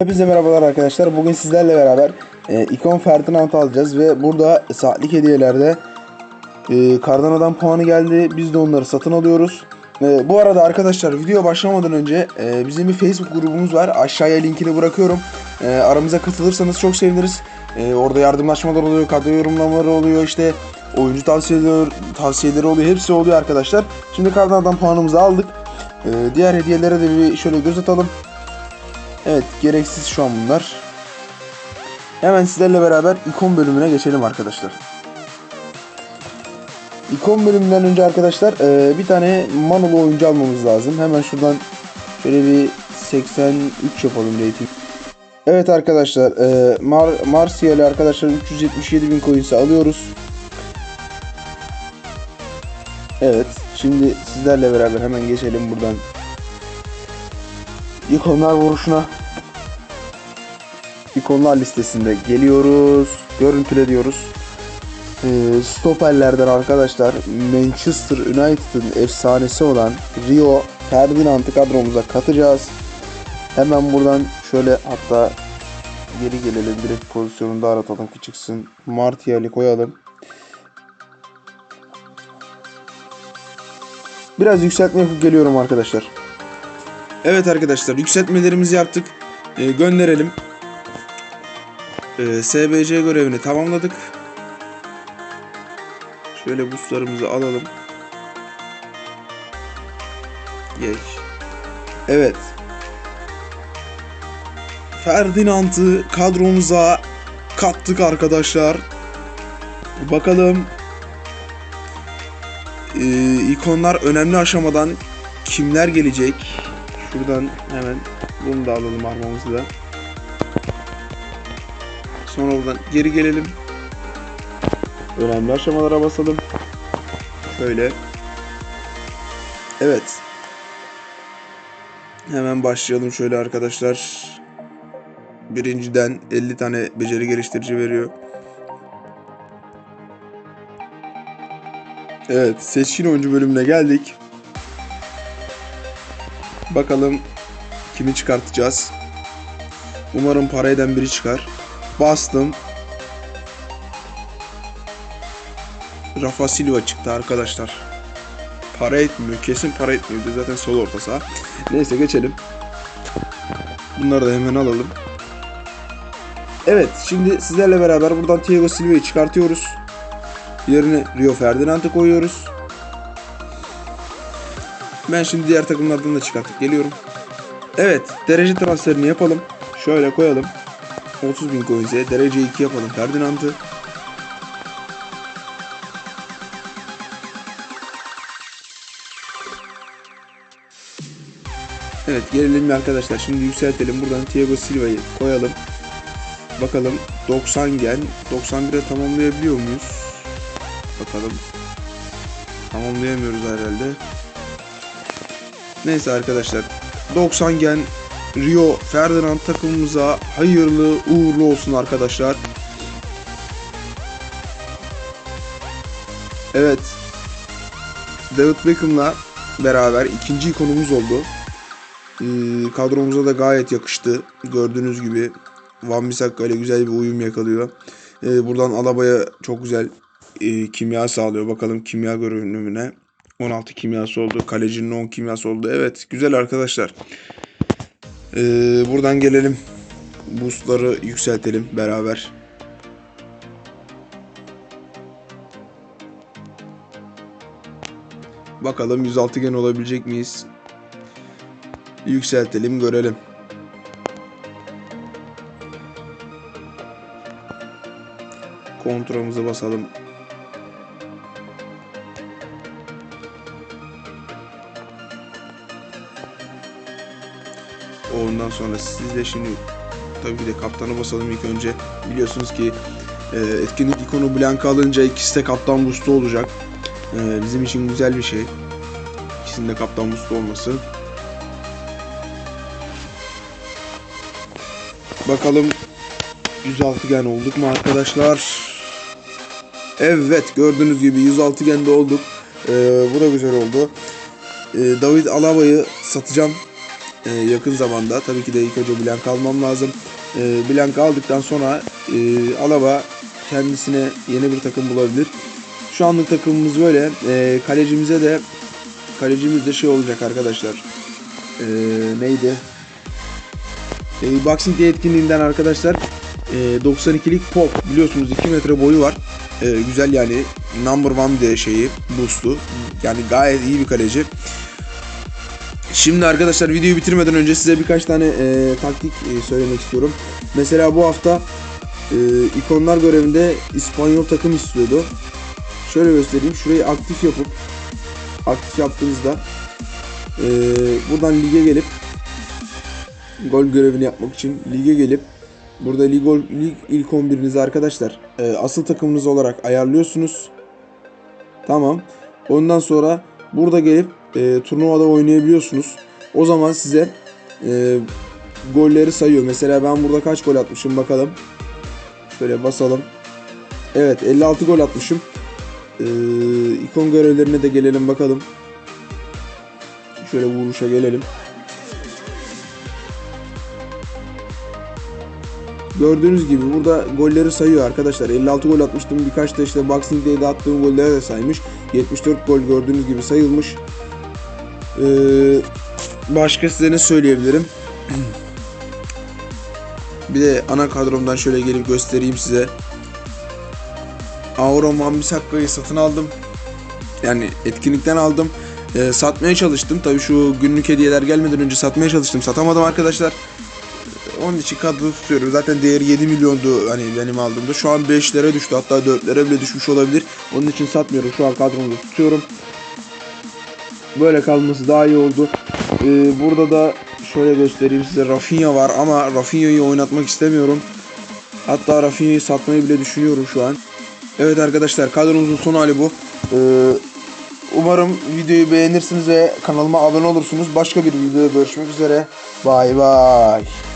Hepinize merhabalar arkadaşlar. Bugün sizlerle beraber e, ikon Ferdinand alacağız ve burada saatlik hediyelerde e, Cardano'dan puanı geldi. Biz de onları satın alıyoruz. E, bu arada arkadaşlar video başlamadan önce e, bizim bir Facebook grubumuz var. Aşağıya linkini bırakıyorum. E, aramıza katılırsanız çok seviniriz. E, orada yardımlaşmalar oluyor, kadro yorumlamaları oluyor, işte oyuncu tavsiyeleri, tavsiyeleri oluyor. Hepsi oluyor arkadaşlar. Şimdi Cardano'dan puanımızı aldık. E, diğer hediyelere de bir şöyle göz atalım. Evet gereksiz şu an bunlar. Hemen sizlerle beraber ikon bölümüne geçelim arkadaşlar. İkon bölümünden önce arkadaşlar e, bir tane manolu oyuncu almamız lazım. Hemen şuradan şöyle bir 83 yapalım rating. Evet arkadaşlar e, Mar Martial'i arkadaşlar 377 bin coins'e alıyoruz. Evet şimdi sizlerle beraber hemen geçelim buradan İkonlar vuruşuna. İkonlar listesinde geliyoruz. Görüntüle diyoruz. Ee, stoperlerden arkadaşlar Manchester United'ın efsanesi olan Rio Ferdinand'ı kadromuza katacağız. Hemen buradan şöyle hatta geri gelelim direkt pozisyonunu da aratalım ki çıksın. Martial'i koyalım. Biraz yükseltme yapıp geliyorum arkadaşlar. Evet arkadaşlar yükseltmelerimizi yaptık. Ee, gönderelim. Ee, SBC görevini tamamladık. Şöyle buslarımızı alalım. Geç. Evet. Ferdinand'ı kadromuza kattık arkadaşlar. Bakalım ee, ikonlar önemli aşamadan kimler gelecek? Şuradan hemen bunu da alalım armamızı da. Sonra oradan geri gelelim. Önemli aşamalara basalım. Şöyle. Evet. Hemen başlayalım şöyle arkadaşlar. Birinciden 50 tane beceri geliştirici veriyor. Evet, seçkin oyuncu bölümüne geldik. Bakalım kimi çıkartacağız. Umarım para eden biri çıkar. Bastım. Rafa Silva çıktı arkadaşlar. Para etmiyor. Kesin para etmiyor. Bir de Zaten sol orta saha. Neyse geçelim. Bunları da hemen alalım. Evet şimdi sizlerle beraber buradan Thiago Silva'yı çıkartıyoruz. Yerine Rio Ferdinand'ı koyuyoruz. Ben şimdi diğer takımlardan da çıkartıp geliyorum. Evet derece transferini yapalım. Şöyle koyalım. 30 bin coins'e derece 2 yapalım Ferdinand'ı. Evet gelelim arkadaşlar. Şimdi yükseltelim. Buradan Thiago Silva'yı koyalım. Bakalım 90 gen 91'e tamamlayabiliyor muyuz? Bakalım. Tamamlayamıyoruz herhalde. Neyse arkadaşlar. 90 gen Rio Ferdinand takımımıza hayırlı uğurlu olsun arkadaşlar. Evet. David Beckham'la beraber ikinci ikonumuz oldu. Ee, kadromuza da gayet yakıştı. Gördüğünüz gibi Van Bissaka ile güzel bir uyum yakalıyor. Ee, buradan Alaba'ya çok güzel e, kimya sağlıyor. Bakalım kimya görünümüne. 16 kimyası oldu. Kalecinin 10 kimyası oldu. Evet güzel arkadaşlar. Ee, buradan gelelim. Boostları yükseltelim beraber. Bakalım 106 gen olabilecek miyiz? Yükseltelim görelim. Kontrolümüze basalım. Ondan sonra siz de şimdi tabii ki de kaptanı basalım ilk önce. Biliyorsunuz ki e, etkinlik ikonu Blanka alınca ikisi de kaptan boost'u olacak. E, bizim için güzel bir şey. İkisinin de kaptan boost'u olması. Bakalım 106 gen olduk mu arkadaşlar? Evet gördüğünüz gibi 106 gende olduk. E, bu da güzel oldu. E, David Alaba'yı satacağım. E, yakın zamanda. Tabii ki de ilk önce Blank almam lazım. E, Blank aldıktan sonra e, Alaba kendisine yeni bir takım bulabilir. Şu anlık takımımız böyle. E, kalecimize de kalecimiz de şey olacak arkadaşlar. E, neydi? E, Boxing Day etkinliğinden arkadaşlar e, 92'lik pop biliyorsunuz 2 metre boyu var. E, güzel yani number one de şeyi boost'u. Yani gayet iyi bir kaleci. Şimdi arkadaşlar videoyu bitirmeden önce size birkaç tane e, taktik e, söylemek istiyorum. Mesela bu hafta e, ikonlar görevinde İspanyol takım istiyordu. Şöyle göstereyim. Şurayı aktif yapıp aktif yaptığınızda e, buradan lige gelip gol görevini yapmak için lige gelip burada lig, lig ilk 11'inizi arkadaşlar e, asıl takımınız olarak ayarlıyorsunuz. Tamam. Ondan sonra burada gelip e, turnuvada oynayabiliyorsunuz. O zaman size e, golleri sayıyor. Mesela ben burada kaç gol atmışım bakalım. Şöyle basalım. Evet 56 gol atmışım. E, ikon görevlerine de gelelim bakalım. Şöyle vuruşa gelelim. Gördüğünüz gibi burada golleri sayıyor arkadaşlar. 56 gol atmıştım. Birkaç da işte Boxing Day'de attığım golleri de saymış. 74 gol gördüğünüz gibi sayılmış. Ee, başka size ne söyleyebilirim? Bir de ana kadromdan şöyle gelip göstereyim size. Auro Mambisaka'yı satın aldım. Yani etkinlikten aldım. Ee, satmaya çalıştım. Tabii şu günlük hediyeler gelmeden önce satmaya çalıştım. Satamadım arkadaşlar. Onun için kadro tutuyorum. Zaten değeri 7 milyondu hani benim aldığımda. Şu an 5'lere düştü. Hatta 4'lere bile düşmüş olabilir. Onun için satmıyorum. Şu an kadromda tutuyorum. Böyle kalması daha iyi oldu. Ee, burada da şöyle göstereyim size. Rafinha var ama Rafinha'yı oynatmak istemiyorum. Hatta Rafinha'yı satmayı bile düşünüyorum şu an. Evet arkadaşlar kadromuzun son hali bu. Ee, umarım videoyu beğenirsiniz ve kanalıma abone olursunuz. Başka bir videoda görüşmek üzere. Bay bay.